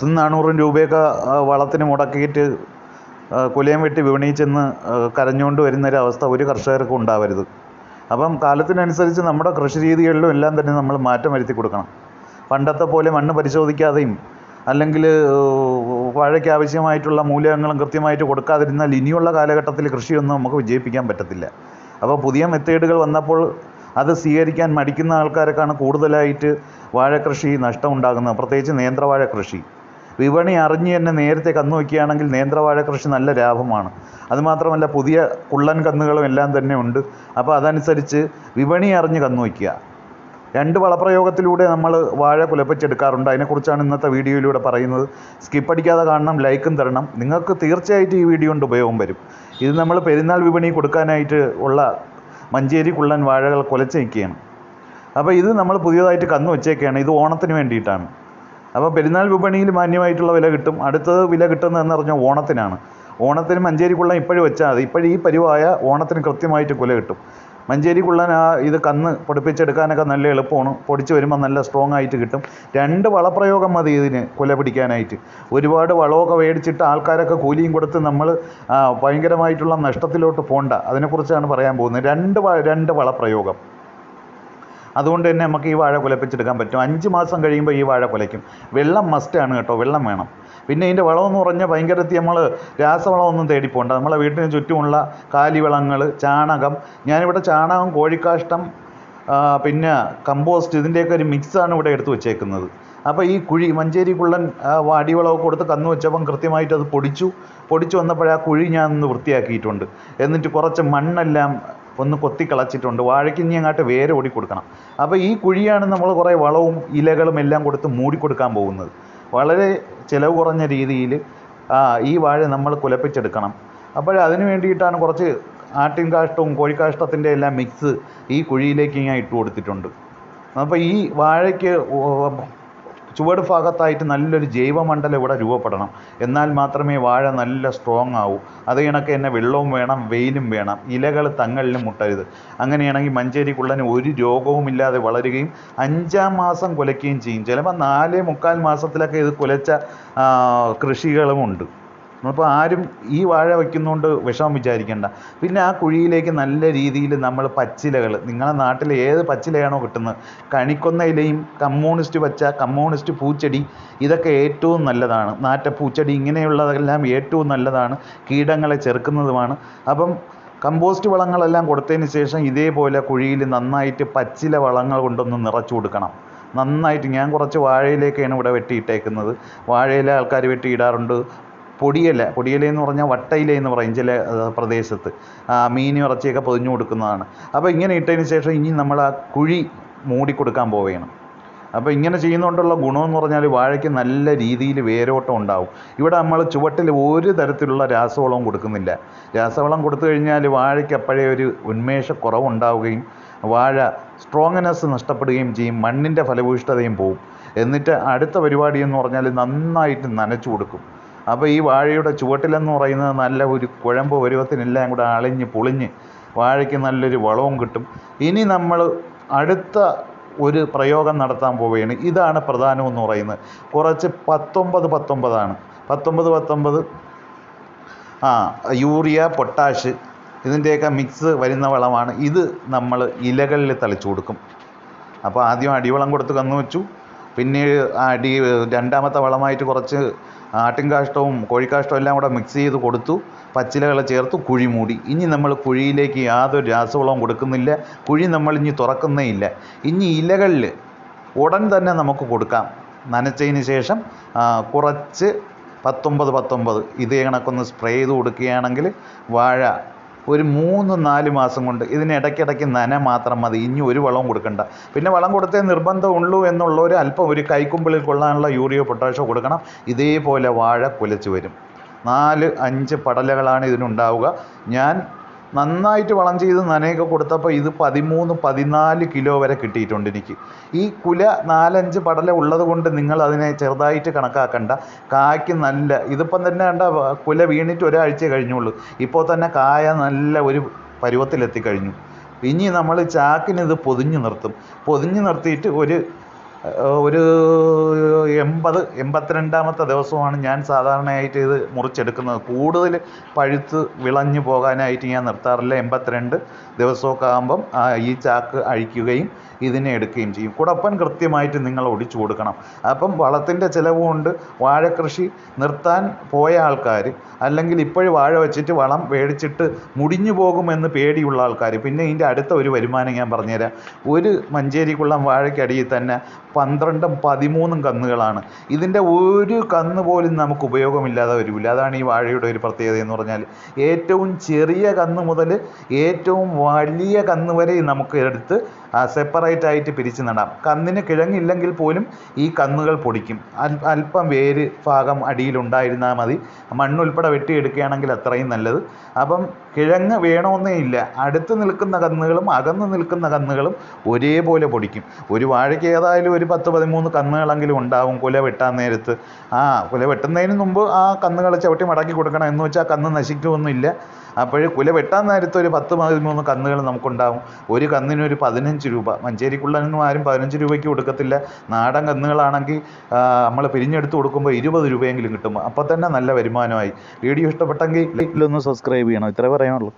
പത്തും നാനൂറും രൂപയൊക്കെ വളത്തിന് മുടക്കിയിട്ട് കുലയും വെട്ടി വിപണിയിൽ ചെന്ന് കരഞ്ഞുകൊണ്ട് വരുന്നൊരവസ്ഥ ഒരു കർഷകർക്കും ഉണ്ടാവരുത്. അപ്പം കാലത്തിനനുസരിച്ച് നമ്മുടെ കൃഷി രീതികളിലും എല്ലാം തന്നെ നമ്മൾ മാറ്റം വരുത്തി കൊടുക്കണം. പണ്ടത്തെ പോലെ മണ്ണ് പരിശോധിക്കാതെയും അല്ലെങ്കിൽ വാഴയ്ക്ക് ആവശ്യമായിട്ടുള്ള മൂലകങ്ങളും കൃത്യമായിട്ട് കൊടുക്കാതിരുന്നാൽ ഇനിയുള്ള കാലഘട്ടത്തിൽ കൃഷിയൊന്നും നമുക്ക് വിജയിപ്പിക്കാൻ പറ്റത്തില്ല. അപ്പോൾ പുതിയ മെത്തേഡുകൾ വന്നപ്പോൾ അത് സ്വീകരിക്കാൻ മടിക്കുന്ന ആൾക്കാർക്കാണ് കൂടുതലായിട്ട് വാഴക്കൃഷി നഷ്ടമുണ്ടാകുന്നത് പ്രത്യേകിച്ച് നേന്ത്രവാഴ കൃഷി. വിപണി അറിഞ്ഞ് തന്നെ നേരത്തെ കന്ന് വയ്ക്കുകയാണെങ്കിൽ നേന്ത്രവാഴ കൃഷി നല്ല ലാഭമാണ്. അതുമാത്രമല്ല പുതിയ കുള്ളൻ കന്നുകളും എല്ലാം തന്നെ ഉണ്ട്. അപ്പോൾ അതനുസരിച്ച് വിപണി അറിഞ്ഞ് കന്ന് വയ്ക്കുക രണ്ട് വളപ്രയോഗത്തിലൂടെ നമ്മൾ വാഴ കുലപ്പിച്ചെടുക്കാറുണ്ട് അതിനെക്കുറിച്ചാണ് ഇന്നത്തെ വീഡിയോയിലൂടെ പറയുന്നത്. സ്കിപ്പ് അടിക്കാതെ കാണണം ലൈക്കും തരണം. നിങ്ങൾക്ക് തീർച്ചയായിട്ടും ഈ വീഡിയോ കൊണ്ട് ഉപയോഗം വരും. ഇത് നമ്മൾ പെരുന്നാൾ വിപണി കൊടുക്കാനായിട്ട് ഉള്ള മഞ്ചേരി കുള്ളൻ വാഴകൾ കുലച്ച് നിൽക്കുകയാണ്. അപ്പോൾ ഇത് നമ്മൾ പുതിയതായിട്ട് കന്ന് വെച്ചേക്കുകയാണ് ഇത് ഓണത്തിന് വേണ്ടിയിട്ടാണ്. അപ്പോൾ പെരുന്നാൾ വിപണിയിൽ മാന്യമായിട്ടുള്ള വില കിട്ടും. അടുത്തത് വില കിട്ടുന്നതെന്ന് പറഞ്ഞാൽ ഓണത്തിനാണ്. ഓണത്തിന് മഞ്ചേരി കുള്ളൻ ഇപ്പോഴും വെച്ചാൽ മതി. ഇപ്പോഴും ഈ പരിവായ ഓണത്തിന് കൃത്യമായിട്ട് കുല കിട്ടും. മഞ്ചേരി കുള്ളൻ ആ ഇത് കന്ന് പൊടിപ്പിച്ചെടുക്കാനൊക്കെ നല്ല എളുപ്പമാണ്. പൊടിച്ച് വരുമ്പോൾ നല്ല സ്ട്രോങ് ആയിട്ട് കിട്ടും. രണ്ട് വളപ്രയോഗം മതി ഇതിന് കുല പിടിക്കാനായിട്ട്. ഒരുപാട് വളമൊക്കെ മേടിച്ചിട്ട് ആൾക്കാരൊക്കെ കൂലിയും കൊടുത്ത് നമ്മൾ ഭയങ്കരമായിട്ടുള്ള നഷ്ടത്തിലോട്ട് പോകണ്ട അതിനെക്കുറിച്ചാണ് പറയാൻ പോകുന്നത്. രണ്ട് രണ്ട് വളപ്രയോഗം. അതുകൊണ്ട് തന്നെ നമുക്ക് ഈ വാഴ കുലപ്പിച്ചെടുക്കാൻ പറ്റും. അഞ്ച് മാസം കഴിയുമ്പോൾ ഈ വാഴ കുലയ്ക്കും. വെള്ളം മസ്റ്റാണ് കേട്ടോ. വെള്ളം വേണം. പിന്നെ ഇതിന്റെ വളമെന്ന് പറഞ്ഞാൽ ഭയങ്കരത്തിൽ നമ്മൾ രാസവളമൊന്നും തേടി പോകണ്ട നമ്മളെ വീട്ടിന് ചുറ്റുമുള്ള കാലിവളങ്ങൾ ചാണകം ഞാനിവിടെ ചാണകം കോഴിക്കാഷ്ടം പിന്നെ കമ്പോസ്റ്റ് ഇതിന്റെയൊക്കെ ഒരു മിക്സാണ് ഇവിടെ എടുത്തു വെച്ചേക്കുന്നത്. അപ്പോൾ ഈ കുഴി മഞ്ചേരി കുള്ളൻ അടിവളമൊക്കെ കൊടുത്ത് കന്നു വെച്ചപ്പം കൃത്യമായിട്ട് അത് പൊടിച്ചു. പൊടിച്ചു വന്നപ്പോൾ ആ കുഴി ഞാൻ ഒന്ന് വൃത്തിയാക്കിയിട്ടുണ്ട്. എന്നിട്ട് കുറച്ച് മണ്ണെല്ലാം ഒന്ന് കൊത്തി കളച്ചിട്ടുണ്ട്. വാഴയ്ക്ക് ഇനി അങ്ങോട്ട് വേര് ഓടി കൊടുക്കണം. അപ്പോൾ ഈ കുഴിയാണ് നമ്മൾ കുറേ വളവും ഇലകളും എല്ലാം കൊടുത്ത് മൂടി കൊടുക്കാൻ പോകുന്നത്. വളരെ ചിലവ് കുറഞ്ഞ രീതിയിൽ ഈ വാഴ നമ്മൾ കുലപ്പിച്ചെടുക്കണം. അപ്പോൾ അതിന് വേണ്ടിയിട്ടാണ് കുറച്ച് ആട്ടിൻ കാഷ്ടവും കോഴിക്കാഷ്ടത്തിന്റെ എല്ലാം മിക്സ് ഈ കുഴിയിലേക്ക് ഞാൻ ഇട്ട് കൊടുത്തിട്ടുണ്ട്. അപ്പോൾ ഈ വാഴയ്ക്ക് ചുവട് ഭാഗത്തായിട്ട് നല്ലൊരു ജൈവമണ്ഡലം ഇവിടെ രൂപപ്പെടണം. എന്നാൽ മാത്രമേ വാഴ നല്ല സ്ട്രോങ് ആവൂ. അത് കണക്ക് തന്നെ വെള്ളവും വേണം വെയിലും വേണം. ഇലകൾ തങ്ങളിലും മുട്ടരുത്. അങ്ങനെയാണെങ്കിൽ മഞ്ചേരി കുള്ളന് ഒരു രോഗവുമില്ലാതെ വളരുകയും അഞ്ചാം മാസം കുലയ്ക്കുകയും ചെയ്യും. ചിലപ്പോൾ നാല് മുക്കാൽ മാസത്തിലൊക്കെ ഇത് കുലച്ച കൃഷികളുമുണ്ട് അപ്പോൾ ആരും ഈ വാഴ വയ്ക്കുന്നതുകൊണ്ട് വിഷമം വിചാരിക്കേണ്ട. പിന്നെ ആ കുഴിയിലേക്ക് നല്ല രീതിയിൽ നമ്മൾ പച്ചിലകൾ നിങ്ങളുടെ നാട്ടിൽ ഏത് പച്ചിലയാണോ കിട്ടുന്നത്? കണിക്കൊന്ന ഇലയും കമ്മ്യൂണിസ്റ്റ് പച്ച കമ്മ്യൂണിസ്റ്റ് പൂച്ചെടി ഇതൊക്കെ ഏറ്റവും നല്ലതാണ്. നാറ്റ പൂച്ചെടി ഇങ്ങനെയുള്ളതെല്ലാം ഏറ്റവും നല്ലതാണ്. കീടങ്ങളെ ചെറുക്കുന്നതുമാണ്. അപ്പം കമ്പോസ്റ്റ് വളങ്ങളെല്ലാം കൊടുത്തതിന് ശേഷം ഇതേപോലെ കുഴിയിൽ നന്നായിട്ട് പച്ചില വളങ്ങൾ കൊണ്ടൊന്ന് നിറച്ചു കൊടുക്കണം. നന്നായിട്ട് ഞാൻ കുറച്ച് വാഴയിലേക്കാണ് ഇവിടെ വെട്ടിയിട്ടേക്കുന്നത്. വാഴയിലെ ആൾക്കാർ വെട്ടിയിടാറുണ്ട്. പൊടിയില പൊടിയില എന്ന് പറഞ്ഞാൽ വട്ടയില എന്ന് പറയും ചില പ്രദേശത്ത്. മീൻ ഇറച്ചിയൊക്കെ പൊതിഞ്ഞു കൊടുക്കുന്നതാണ്. അപ്പോൾ ഇങ്ങനെ ഇട്ടതിന് ശേഷം ഇനി നമ്മൾ ആ കുഴി മൂടിക്കൊടുക്കാൻ പോവുകയാണ്. അപ്പോൾ ഇങ്ങനെ ചെയ്യുന്നതുകൊണ്ടുള്ള ഗുണമെന്ന് പറഞ്ഞാൽ വാഴയ്ക്ക് നല്ല രീതിയിൽ വേരോട്ടം ഉണ്ടാവും. ഇവിടെ നമ്മൾ ചുവട്ടിൽ ഒരു തരത്തിലുള്ള രാസവളവും കൊടുക്കുന്നില്ല. രാസവളം കൊടുത്തു കഴിഞ്ഞാൽ വാഴയ്ക്ക് അപ്പോഴേ ഒരു ഉന്മേഷക്കുറവുണ്ടാവുകയും വാഴ സ്ട്രോങ്നെസ് നഷ്ടപ്പെടുകയും ചെയ്യും മണ്ണിന്റെ ഫലഭൂയിഷ്ഠതയും പോവും. എന്നിട്ട് അടുത്ത പരിപാടി എന്ന് പറഞ്ഞാൽ നന്നായിട്ട് നനച്ചു കൊടുക്കും. അപ്പോൾ ഈ വാഴയുടെ ചുവട്ടിലെന്ന് പറയുന്നത് നല്ല ഒരു കുഴമ്പ് പരുവത്തിനെല്ലാം കൂടെ അളിഞ്ഞ് പൊളിഞ്ഞ് വാഴയ്ക്ക് നല്ലൊരു വളവും കിട്ടും. ഇനി നമ്മൾ അടുത്ത ഒരു പ്രയോഗം നടത്താൻ പോവുകയാണ്. ഇതാണ് പ്രധാനമെന്ന് പറയുന്നത്. കുറച്ച് പത്തൊമ്പത് പത്തൊമ്പതാണ്. പത്തൊമ്പത് പത്തൊമ്പത് ആ യൂറിയ പൊട്ടാഷ് ഇതിന്റെയൊക്കെ മിക്സ് വരുന്ന വളമാണ്. ഇത് നമ്മൾ ഇലകളിൽ തളിച്ചു കൊടുക്കും. അപ്പോൾ ആദ്യം അടിവളം കൊടുത്ത് കന്നു വെച്ചു പിന്നീട് അടി രണ്ടാമത്തെ വളമായിട്ട് കുറച്ച് ആട്ടിൻകാഷ്ടവും കോഴിക്കാഷ്ടവും എല്ലാം കൂടെ മിക്സ് ചെയ്ത് കൊടുത്തു. പച്ചിലകൾ ചേർത്ത് കുഴി മൂടി. ഇനി നമ്മൾ കുഴിയിലേക്ക് യാതൊരു രാസവളവും കൊടുക്കുന്നില്ല. കുഴി നമ്മൾ ഇനി തുറക്കുന്നേ ഇല്ല. ഇനി ഇലകളിൽ ഉടൻ തന്നെ നമുക്ക് കൊടുക്കാം. നനച്ചതിന് ശേഷം കുറച്ച് പത്തൊമ്പത് പത്തൊമ്പത് ഇതേ കണക്കൊന്ന് സ്പ്രേ ചെയ്ത് കൊടുക്കുകയാണെങ്കിൽ വാഴ ഒരു മൂന്ന് നാല് മാസം കൊണ്ട് ഇതിന് ഇടയ്ക്കിടയ്ക്ക് നന മാത്രം മതി. ഇനി ഒരു വളവും കൊടുക്കണ്ട. പിന്നെ വളം കൊടുത്തേ നിർബന്ധമുള്ളൂ എന്നുള്ളവർ അല്പം ഒരു കൈക്കുമ്പിളിൽ കൊള്ളാനുള്ള യൂറിയോ പൊട്ടാഷോ കൊടുക്കണം. ഇതേപോലെ വാഴ കുലച്ച് വരും. നാല് അഞ്ച് പടലകളാണ് ഇതിനുണ്ടാവുക. ഞാൻ നന്നായിട്ട് വളം ചെയ്ത് നനയൊക്കെ കൊടുത്തപ്പോൾ ഇത് പതിമൂന്ന് പതിനാല് കിലോ വരെ കിട്ടിയിട്ടുണ്ട് എനിക്ക്. ഈ കുല നാലഞ്ച് പടല ഉള്ളത് കൊണ്ട് നിങ്ങൾ അതിനെ ചെറുതായിട്ട് കണക്കാക്കണ്ട. കായ്ക്ക് നല്ല ഇതിപ്പം തന്നെ കണ്ട കുല വീണിട്ട് ഒരാഴ്ച കഴിഞ്ഞുള്ളൂ. ഇപ്പോൾ തന്നെ കായ നല്ല ഒരു പരുവത്തിലെത്തിക്കഴിഞ്ഞു. ഇനി നമ്മൾ ചാക്കിന് ഇത് പൊതിഞ്ഞ് നിർത്തും. പൊതിഞ്ഞ് നിർത്തിയിട്ട് ഒരു ഒരു എൺപത് എൺപത്തിരണ്ടാമത്തെ ദിവസമാണ് ഞാൻ സാധാരണയായിട്ട് ഇത് മുറിച്ചെടുക്കുന്നത്. കൂടുതൽ പഴുത്ത് വിളഞ്ഞു പോകാനായിട്ട് ഞാൻ നിർത്താറില്ല. എൺപത്തിരണ്ട് ദിവസമൊക്കെ ആകുമ്പം ഈ ചാക്ക് അഴിക്കുകയും ഇതിനെ എടുക്കുകയും ചെയ്യും. കുടപ്പൻ കൃത്യമായിട്ട് നിങ്ങൾ ഒടിച്ചു കൊടുക്കണം. അപ്പം വളത്തിന്റെ ചിലവുകൊണ്ട് വാഴക്കൃഷി നിർത്താൻ പോയ ആൾക്കാർ അല്ലെങ്കിൽ ഇപ്പോഴും വാഴ വെച്ചിട്ട് വളം മേടിച്ചിട്ട് മുടിഞ്ഞു പോകുമെന്ന് പേടിയുള്ള ആൾക്കാർ പിന്നെ ഇതിന്റെ അടുത്ത ഒരു വരുമാനം ഞാൻ പറഞ്ഞുതരാം. ഒരു മഞ്ചേരിക്കുള്ള വാഴയ്ക്കടിയിൽ തന്നെ പന്ത്രണ്ടും പതിമൂന്നും കന്നുകളാണ്. ഇതിന്റെ ഒരു കന്ന് പോലും നമുക്ക് ഉപയോഗമില്ലാതെ വരില്ല. അതാണ് ഈ വാഴയുടെ ഒരു പ്രത്യേകത എന്ന് പറഞ്ഞാൽ ഏറ്റവും ചെറിയ കന്ന് മുതൽ ഏറ്റവും വലിയ കന്ന് വരെ നമുക്ക് എടുത്ത് സെപ്പറേറ്റ് ആയിട്ട് പിരിച്ച് നടാം. കന്നിന് കിഴങ്ങില്ലെങ്കിൽ പോലും ഈ കന്നുകൾ പൊടിക്കും. അല്പം വേര് ഭാഗം അടിയിലുണ്ടായിരുന്നാൽ മതി. മണ്ണുൾപ്പെടെ വെട്ടിയെടുക്കുകയാണെങ്കിൽ അത്രയും നല്ലത്. അപ്പം കിഴങ്ങ് വേണമെന്നേ ഇല്ല. അടുത്ത് നിൽക്കുന്ന കന്നുകളും അകന്ന് നിൽക്കുന്ന കന്നുകളും ഒരേപോലെ പൊടിക്കും. ഒരു വാഴയ്ക്ക് ഏതായാലും ഒരു പത്ത് പതിമൂന്ന് കന്നുകളെങ്കിലും ഉണ്ടാവും കുല വെട്ടാൻ നേരത്ത്. ആ കുല വെട്ടുന്നതിന് മുമ്പ് ആ കന്നുകൾ ചവിട്ടി മടക്കി കൊടുക്കണം എന്ന് വെച്ചാൽ കന്ന് നശിക്കുമൊന്നുമില്ല അപ്പോൾ കുല വെട്ടാൻ നേരത്ത് ഒരു പത്ത് പതിമൂന്ന് കന്നുകൾ നമുക്കുണ്ടാവും. ഒരു കന്നിന് ഒരു പതിനഞ്ച് രൂപ. മഞ്ചേരിക്കുള്ളനൊന്നും ആരും പതിനഞ്ച് രൂപയ്ക്ക് കൊടുക്കത്തില്ല. നാടൻ കന്നുകളാണെങ്കിൽ നമ്മൾ പിരിഞ്ഞെടുത്ത് കൊടുക്കുമ്പോൾ ഇരുപത് രൂപയെങ്കിലും കിട്ടും. അപ്പോൾ തന്നെ നല്ല വരുമാനമായി. വീഡിയോ ഇഷ്ടപ്പെട്ടെങ്കിൽ ഒന്ന് സബ്സ്ക്രൈബ് ചെയ്യണം. ഇത്രേ പറയാനുള്ളൂ.